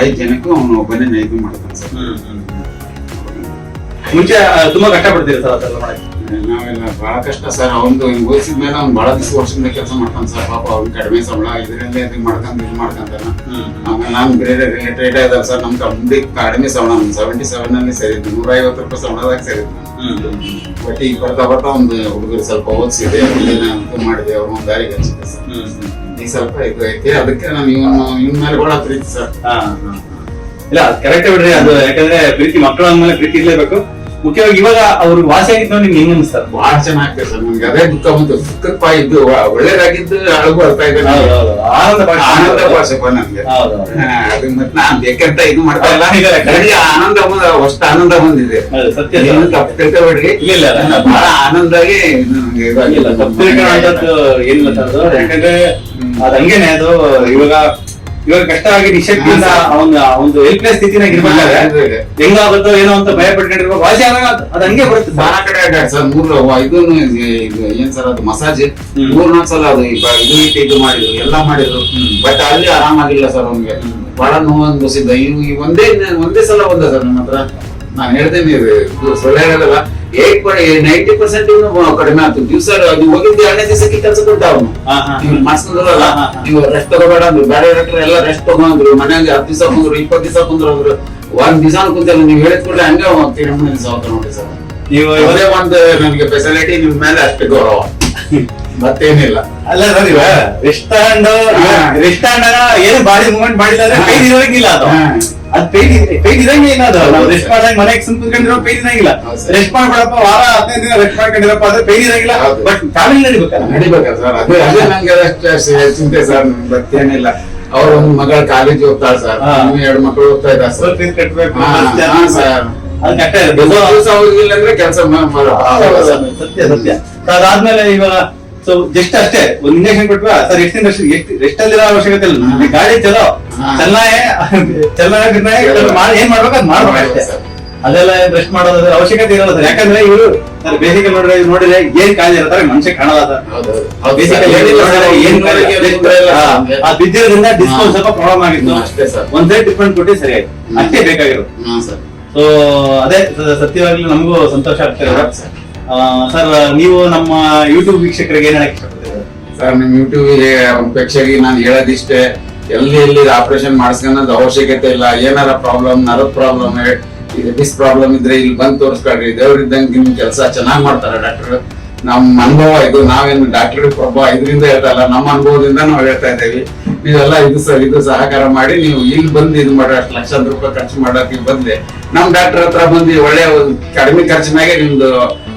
ಐದು ಜನಕ್ಕೂ ಅವನು ಒಬ್ಬನೇ ನೈದು ಮಾಡ್ತಾನೆ. ಸರ್. ಮುಂಚೆ ತುಂಬಾ ಕಷ್ಟ ಪಡ್ತೀರಿ ಸರ್ ಅದೆಲ್ಲ ಮಾಡಕ್ಕೆ? ನಾವೆಲ್ಲ ಬಹಳ ಕಷ್ಟ ಸರ್. ಅವನು ಓದಿಸಿದ ಮೇಲೆ ಅವ್ನು ಬಹಳ ದಿವಸ ವರ್ಷದಿಂದ ಕೆಲಸ ಮಾಡ್ತಾನೆ ಸರ್. ಪಾಪ ಅವ್ನ್ ಕಡಿಮೆ ಸಂಬಳ ಇದರಿಂದ ಇದು ಮಾಡ್ಕೊಂಡು ಇದು ಮಾಡ್ಕೊಂತಾನ. ಆಮೇಲೆ ನಾನು ಬೇರೆ ರಿಲೇಟೆಡ್ ಇದಾವೆ ಸರ್. ನಮ್ ಕಂಪ್ನಿ ಕಡಿಮೆ ಸಂಬಳ ಸೆವೆಂಟಿ ಸೆವೆನ್ ಅಲ್ಲಿ ಸೇರಿದ್ದು ನೂರ ಐವತ್ತು ರೂಪಾಯಿ ಸಂಬಳದಾಗ ಸೇರಿದ್ದು ಬಟ್ ಈಗ ಬರ್ತಾ ಬರ್ತಾ ಒಂದು ಹುಡುಗರು ಸ್ವಲ್ಪ ಓದಿಸಿದೆ ಮಾಡಿದೆ ಅವ್ರು ಒಂದು ದಾರಿಗೆ ಹಚ್ಚಿದೆ ಸರ್. ಈಗ ಸ್ವಲ್ಪ ಇದು ಐತಿ ಅದಕ್ಕೆ ನಾನು ಇವನು ಇವನ್ ಮೇಲೆ ಬಹಳ ಪ್ರೀತಿ ಸರ್ ಹಾ, ಹಾ, ಹಾ. ಇಲ್ಲ ಕರೆಕ್ಟ್ ಬಿಡ್ರಿ ಅದು ಯಾಕಂದ್ರೆ ಪ್ರೀತಿ ಮಕ್ಕಳು ಅಂದ್ಮೇಲೆ ಪ್ರೀತಿ ಇರ್ಲೇಬೇಕು ಮುಖ್ಯವಾಗಿ ಇವಾಗ ಅವ್ರು ವಾಸಿ ಆಗಿದ್ದು ನಿಮ್ಗೆ ಹೆಂಗ್ ಅನ್ಸ್ತಾರೆ ಬಹಳ ಚೆನ್ನಾಗ್ತದೆ ಸರ್ ನಮ್ಗೆ ಅದೇ ದುಃಖ ಬಂತು ದುಃಖಪ್ಪ ಇದ್ದು ವ- ಒಳ್ಳೇದಾಗಿದ್ದು ಅಳಗು ಬರ್ತಾ ಇದೆ ಹೌದು. ಆನಂದ ಭಾಷೆ. ಆನಂದ ಭಾಷೆಪ್ಪ ನನ್ಗೆ ಹೌದು, ಹೌದು. ಹಾ, ಅದು ಮತ್ತೆ ನಾನ್ ಬೇಕಂತ ಇದು ಮಾಡ್ತಾ ಇಲ್ಲ ಇಲ್ಲ, ಇಲ್ಲ, ನನಗೆ ಆನಂದ ಬಂದ ಅಷ್ಟು ಆನಂದ ಬಂದಿದೆ ಹೌದು, ಸತ್ಯ ಸರ್. ಏನು ತಪ್ಪು ತಿಳ್ಕೊಬೇಡ್ರಿ ಇಲ್ಲ, ಇಲ್ಲ, ಇಲ್ಲ. ಬಹಳ ಆನಂದಾಗಿ ಇದು ನಂಗೆ ಇದಾಗಿದೆ. ಇಲ್ಲ ತಪ್ಪು ತಿಳ್ಕೊಳ್ಳೋಂಥದ್ದು ಏನಿಲ್ಲ ಸರ್ ಅದು ಯಾಕಂದ್ರೆ ಅದ್ ಹಂಗೇನೆ ಅದು ಇವಾಗ ಇವಾಗ ಕಷ್ಟ ಆಗಿ ನಿಶಕ್ತಿಯಿಂದ ಅವನ ಒಂದು ಹೆಲ್ಪ್ಲೆಸ್ ಸ್ಥಿತಿನಾಗ ಇರ್ಬೇಕಾದ್ರೆ. ಹೆಂಗಾಗುತ್ತೋ ಏನೋ ಅಂತ ಭಯ ಪಟ್ಕೊಂಡಿರ್ಬೇಕು. ವಾಸಿ ಆದಾಗ ಅದ್- ಹಂಗೆ ಬರುತ್ತೆ ಬಾಳ ಕಡೆ ಸರ್ ಮೂರು ಇದನ್ನು ಇದು ಏನ್ ಸರ್ ಅದು ಮಸಾಜ್. ಮೂರ್ ನಾಲ್ಕು ಸಲ ಅದು ಇದು ಇಟ್ಟು ಇದು ಮಾಡಿದ್ರು ಎಲ್ಲ ಮಾಡಿದ್ರು. ಬಟ್ ಅಲ್ಲಿ ಆರಾಮಾಗಿಲ್ಲ ಸರ್ ಅವ್ನಿಗೆ. ಬಹಳ ನೋವು ಅನ್ಭವಿಸಿದ್ದ. ಈ ಒಂದೇ ಒಂದೇ ಸಲ ಬಂದ ಸರ್ ನಮ್ಮ ಹತ್ರ ನಾನು ಹೇಳ್ತೇನೆ ಸುಳ್ಳು ಹೇಳೋದಲ್ಲ. ಏಟ್ ನೈಂಟಿ ಪರ್ಸೆಂಟ್ ಕಡಿಮೆ ಆಯ್ತು ದಿವಸ ನೀವು ಹೋಗಿದ್ದು ಎರಡನೇ ದಿವಸಕ್ಕೆ ಕೆಲಸ ಕೊಟ್ಟ ಅವನು. ನೀವು ಮಾಡ್ಸ್ಕೊಂಡ್ರಲ್ಲ. ನೀವು ರೆಸ್ಟ್ ತಗೋಬೇಡ ಅಂದ್ರು ಬೇರೆ ಡಾಕ್ಟರ್ ಎಲ್ಲ ರೆಸ್ಟ್ ತಗೊಂಡ್ರು ಮನ್ಯಾಗ ಹತ್ತು ದಿವಸ ಕುಂದ್ರು ಇಪ್ಪತ್ತು ದಿವಸ ಕುಂದ್ರು ಅಂದ್ರು ಒಂದ್ ದಿವಸ ಕುಂತಲ್ಲ ನೀವು ಹೇಳಿದ ಕೂಡಲೇ ಹಂಗೆ ಹೋಗ್ತಾ ನೋಡಿ ಸರ್. ನೀವು ಅದೇ ಒಂದು ನನಗೆ ಫೆಸಿಲಿಟಿ ನಿಮ್ ಮೇಲೆ ಅಷ್ಟೇ ಗೌರವ. <laughs> ಮತ್ತೇನಿಲ್ಲ. ಅಲ್ಲ ಸರ್ ಇವ ರೆಸ್ಟ್ ತಗೊಂಡು ಹಾ. ರೆಸ್ಟ್ ತಗೊಂಡಾಗ ಏನು ಬಾಡಿ ಮೂವ್ಮೆಂಟ್ ಮಾಡಿಲ್ಲ ಅಂದ್ರೆ. ಪೈನ್ ಇರೋಂಗಿಲ್ಲ ಅದು. ಅದ್ ಪೇನ್ ಪೇನ್ ಇರಂಗೆ ಇಲ್ಲ ಅದು. ನಾವು ರೆಸ್ಟ್ ಮಾಡಂಗ್ ಮಾಡಿದಾಗ ಮನೆಗೆ ಸುಮ್ ಕುತ್ಕೊಂಡಿರೋ ಪೈನ್ ಇರಂಗಿಲ್ಲ. ರೆಸ್ಟ್ ಮಾಡ್ಬಿಡಪ್ಪ ವಾರ ಹದಿನೈದು ದಿನ ರೆಸ್ಟ್ ಮಾಡ್ಕೊಂಡಿರಪ್ಪ ಅಂದ್ರೆ ಪೇನ್ ಇರಂಗಿಲ್ಲ. ಬಟ್ ಫ್ಯಾಮಿಲಿ ನಡಿಬೇಕಲ್ಲ? ನಡಿಬೇಕ ಸರ್. ಅದೇ ಅದೇ ನಂಗೆ ಅಷ್ಟು ಚಿಂತೆ ಸರ್. ಬರ್ತೇನಿಲ್ಲ ಅವ್ರ ಒಂದ್ ಮಗಳ ಕಾಲೇಜ್ ಹೋಗ್ತಾಳ ಸರ್. ಎರಡು ಮಕ್ಕಳು ಹೋಗ್ತಾ ಇದ್ದಾರೆ ಸರ್. ಫೀಸ್ ಕಟ್ಬೇಕು. ಸರ್. ಅದು ದಿವಸ ಅಂದ್ರೆ ಕೆಲಸ ಸತ್ಯ ಸತ್ಯ. ಅದಾದ್ಮೇಲೆ ಇವಾಗ ಸೊ ಜಸ್ಟ್ ಅಷ್ಟೇ ಒಂದ್ ಇಂಜೆಕ್ಷನ್ ಕೊಟ್ವಾ ಸರ್ ಎಷ್ಟು ದಿನ ಎಷ್ಟು ರೆಸ್ಟ್ ಅಲ್ಲಿರೋ ಅವಶ್ಯಕತೆ ಇಲ್ಲ ನಮ್ಗೆ ಗಾಡಿ ಚಲೋ. ಚೆನ್ನಾಗೆ ಚೆನ್ನಾಗಿ ಏನ್ ಮಾಡ್ಬೇಕು ಅದ್ ಮಾಡ್ಬೇಕು ಅಷ್ಟೇ. ಸರ್. ಅದೆಲ್ಲ ರೆಸ್ಟ್ ಮಾಡೋದ್ರ ಅವಶ್ಯಕತೆ ಇರಲ್ಲ ಸರ್. ಯಾಕಂದ್ರೆ ಇವರು ಬೇಸಿಕ್ ನೋಡಿದ್ರೆ ನೋಡಿದ್ರೆ ಏನ್ ಕಾಯಿಲೆ ಇರ್ತಾರೆ ಮನುಷ್ಯ ಕಾಣಲ್ಲ ಸರ್. ಆ ಬಿದ್ದಿರೋದ್ರಿಂದ ಡಿಸ್ಕೌಂಟ್ ಸ್ವಲ್ಪ ಪ್ರಾಬ್ಲಮ್ ಆಗಿತ್ತು. ಅಷ್ಟೇ ಸರ್. ಒಂದ್ ಸೈಡ್ ಟ್ರೀಟ್ಮೆಂಟ್ ಕೊಟ್ಟಿ ಸರಿ ಆಯ್ತು. ಅಷ್ಟೇ ಬೇಕಾಗಿರೋದು. ಸರ್. ಸೊ ಅದೇ ಸತ್ಯವಾಗ್ಲೂ ನಮಗೂ ಸಂತೋಷ ಆಗ್ತಾ ಹಾ, ಸರ್. ನೀವು ನಮ್ಮ ಯೂಟ್ಯೂಬ್ ವೀಕ್ಷಕರಿಗೆ ಸರ್ ನಿಮ್ ಯೂಟ್ಯೂಬ್ ಪ್ರೇಕ್ಷಕರಿಗೆ ನಾನು ಹೇಳೋದಿಷ್ಟೇ, ಎಲ್ಲಿ ಎಲ್ಲಿ ಆಪರೇಷನ್ ಮಾಡಿಸ್ಕೊಳ್ಳೋದು ಅವಶ್ಯಕತೆ ಇಲ್ಲ. ಏನಾರ ಪ್ರಾಬ್ಲಮ್ ನರದ ಪ್ರಾಬ್ಲಮ್ ಡಿಸ್ ಪ್ರಾಬ್ಲಮ್ ಇದ್ರೆ ಇಲ್ಲಿ ಬಂದು ತೋರಿಸ್ಕೊಳ್ರಿ. ದೇವ್ರಿದ್ದಂಗೆ ನಿಮ್ ಕೆಲಸ ಚೆನ್ನಾಗಿ ಮಾಡ್ತಾರೆ ಡಾಕ್ಟರ್ ನಮ್ಮ ಅನುಭವ ಇದು, ನಾವೇನು ಡಾಕ್ಟರ್ ಪ್ರಭಾವ ಇದರಿಂದ ಹೇಳ್ತಾ ಇಲ್ಲ, ನಮ್ಮ ಅನುಭವದಿಂದ ನಾವು ಹೇಳ್ತಾ ಇದ್ದೇವೆ. ನೀವೆಲ್ಲ ಇದು ಸರ್, ಇದು ಸಹಕಾರ ಮಾಡಿ ನೀವು ಇಲ್ಲಿ ಬಂದು ಇದು ಮಾಡಿ, ಅಷ್ಟು ಲಕ್ಷಾಂತರ ರೂಪಾಯಿ ಖರ್ಚು ಮಾಡೋಕೆ ಬಂದೆ ನಮ್ ಡಾಕ್ಟರ್ ಹತ್ರ ಬಂದು ಒಳ್ಳೆ ಕಡಿಮೆ ಖರ್ಚಿನಾಗೆ ನಿಮ್ದು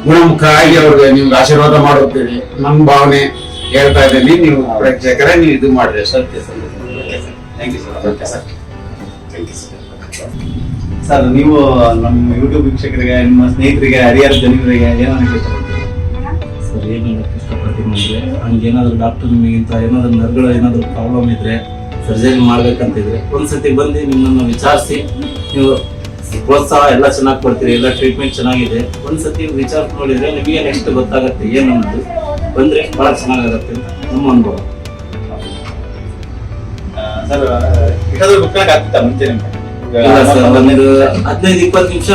ಗುಣಮುಖ ಆಗಿ ಅವ್ರಿಗೆ ನಿಮ್ಗೆ ಆಶೀರ್ವಾದ ಮಾಡುತ್ತೇನೆ. ನನ್ನ ಭಾವನೆ ಹೇಳ್ತಾ ಇದ್ದೀನಿ. ನೀವು ಪ್ರೇಕ್ಷಕರ ನೀವು ಇದು ಮಾಡ್ರಿ. ಸತ್ಯ ಸತ್ಯ thank you sir okay sir sir ನೀವು ನಮ್ಮ ಯೂಟ್ಯೂಬ್ ವೀಕ್ಷಕರಿಗೆ ನಿಮ್ಮ ಸ್ನೇಹಿತರಿಗೆ ಹರಿಹರ ಜನರಿಗೆ ಏನೋ ಇಷ್ಟಪಡ್ತೀರಿ ಸರ್ ಏನು ಹೇಳಕ್ಕೆ ಇಷ್ಟಪಡ್ತೀನಿ ಅಂದ್ರೆ ಹಂಗೇನಾದ್ರು ಡಾಕ್ಟರ್ ನಿಮಗಿಂತ ಏನಾದ್ರು ನರ್ಗಳು ಏನಾದ್ರು ಪ್ರಾಬ್ಲಮ್ ಇದ್ರೆ ಸರ್ಜರಿ ಮಾಡ್ಬೇಕಂತಿದ್ರೆ ಒಂದ್ಸತಿ ಬಂದು ನಿಮ್ಮನ್ನು ವಿಚಾರಿಸಿ ನೀವು ಪ್ರೋತ್ಸಾಹ ಎಲ್ಲ ಚೆನ್ನಾಗಿ ಕೊಡ್ತೀರಿ ಎಲ್ಲ ಟ್ರೀಟ್ಮೆಂಟ್ ಚೆನ್ನಾಗಿದೆ. ಒಂದ್ಸತಿ ವಿಚಾರ ನೋಡಿದ್ರೆ ನಿಮಗೆ ನೆಕ್ಸ್ಟ್ ಗೊತ್ತಾಗುತ್ತೆ ಏನು ಅನ್ನೋದು. ಬಂದ್ರೆ ಬಹಳ ಚೆನ್ನಾಗಾಗತ್ತೆ ಅಂತ ನಮ್ಮ ಅನುಭವ. ಸರ್ ಮುಂಚೆ ಇಲ್ಲ ಒಂದು ಹದಿನೈದು ಇಪ್ಪತ್ತು ನಿಮಿಷ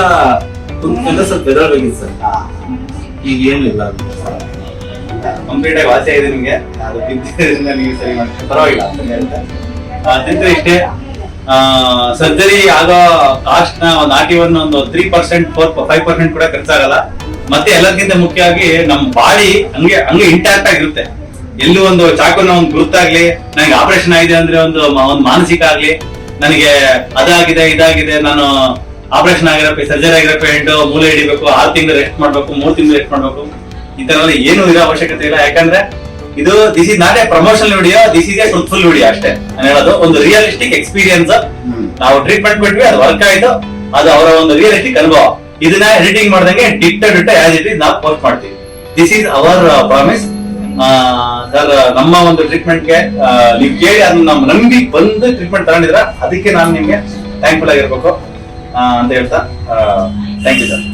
ಕುಂತ್ಕೊಂಡ್ರೆ ಸ್ವಲ್ಪ ಬೆದರಬೇಕಿತ್ತು ಸರ್. ಈಗ ಏನಿಲ್ಲ. ಕಂಪ್ಲೀಟ್ ಆಗಿ ವಾಸಿ ಆಗಿದೆ ನಿಮಗೆ. ಅದು ತಿಂತಿದ್ರಿಂದ ನೀವು ಸರಿ ಮಾಡಿ ಪರವಾಗಿಲ್ಲ. ಅಂತ. ಹೇಳ್ತಾ ಆ, ತಿಂದ್ರೆ ಇಷ್ಟೇ? ಸರ್ಜರಿ ಆಗೋ ಕಾಸ್ಟ್ನ ಒಂದು ನಾಟಿ ಒನ್ ಒಂದು three percent four five percent ಕೂಡ ಖರ್ಚಾಗಲ್ಲ. ಮತ್ತೆ ಎಲ್ಲದಕ್ಕಿಂತ ಮುಖ್ಯವಾಗಿ ನಮ್ಮ ಬಾಡಿ ಹಂಗೆ ಹಂಗೆ ಇಂಟ್ಯಾಕ್ಟ್ ಆಗಿರುತ್ತೆ. ಎಲ್ಲೂ ಒಂದು ಚಾಕುನ ಒಂದು ಗುರುತಾಗ್ಲಿ ನನಗೆ ಆಪರೇಷನ್ ಆಗಿದೆ ಅಂದ್ರೆ ಒಂದು ಒಂದು ಮಾನಸಿಕ ಆಗ್ಲಿ, ನನಗೆ ಅದಾಗಿದೆ, ಇದಾಗಿದೆ, ನಾನು ಆಪರೇಷನ್ ಆಗಿರೋ ಸರ್ಜರಿ ಆಗಿರೋ ಎಂಟು ಮೂಲೆ ಹಿಡಿಬೇಕು, ಆರು ತಿಂಗಳು ರೆಸ್ಟ್ ಮಾಡ್ಬೇಕು, ಮೂರು ತಿಂಗಳು ರೆಸ್ಟ್ ಮಾಡ್ಬೇಕು. ಈ ತರ ಏನು ಇರೋ ಅವಶ್ಯಕತೆ ಇಲ್ಲ. ಯಾಕಂದ್ರೆ ಇದು this is not a promotion video this is a truthful video ಅಷ್ಟೇ. ನಾನು ಹೇಳೋದು ಒಂದು ರಿಯಲಿಸ್ಟಿಕ್ ಎಕ್ಸ್ಪೀರಿಯನ್ಸ್ ನಾವು ಟ್ರೀಟ್ಮೆಂಟ್ ಬಿಟ್ವಿ ಅದು ವರ್ಕ್ ಆಯ್ತು. ಅದು ಅವರ ಒಂದು ರಿಯಲಿಸ್ಟಿಕ್ ಅನುಭವ. ಇದನ್ನ ಎಡಿಟಿಂಗ್ ಮಾಡ್ದಂಗೆ ditto ditto as it is ನಾವು ಪೋಸ್ಟ್ ಮಾಡ್ತೀವಿ. This is our promise sir ನಮ್ಮ ಒಂದು ಟ್ರೀಟ್ಮೆಂಟ್ಗೆ ನೀವು ಕೇಳಿ ಅದನ್ನ ನಮ್ಮ ನಂಬಿ ಬಂದು ಟ್ರೀಟ್ಮೆಂಟ್ ತಗೊಂಡಿದ್ರ ಅದಕ್ಕೆ ನಾನು ನಿಮ್ಗೆ ಥ್ಯಾಂಕ್ಫುಲ್ ಆಗಿರ್ಬೇಕು ಅಂತ ಹೇಳ್ತಾ ಥ್ಯಾಂಕ್ ಯು ಸರ್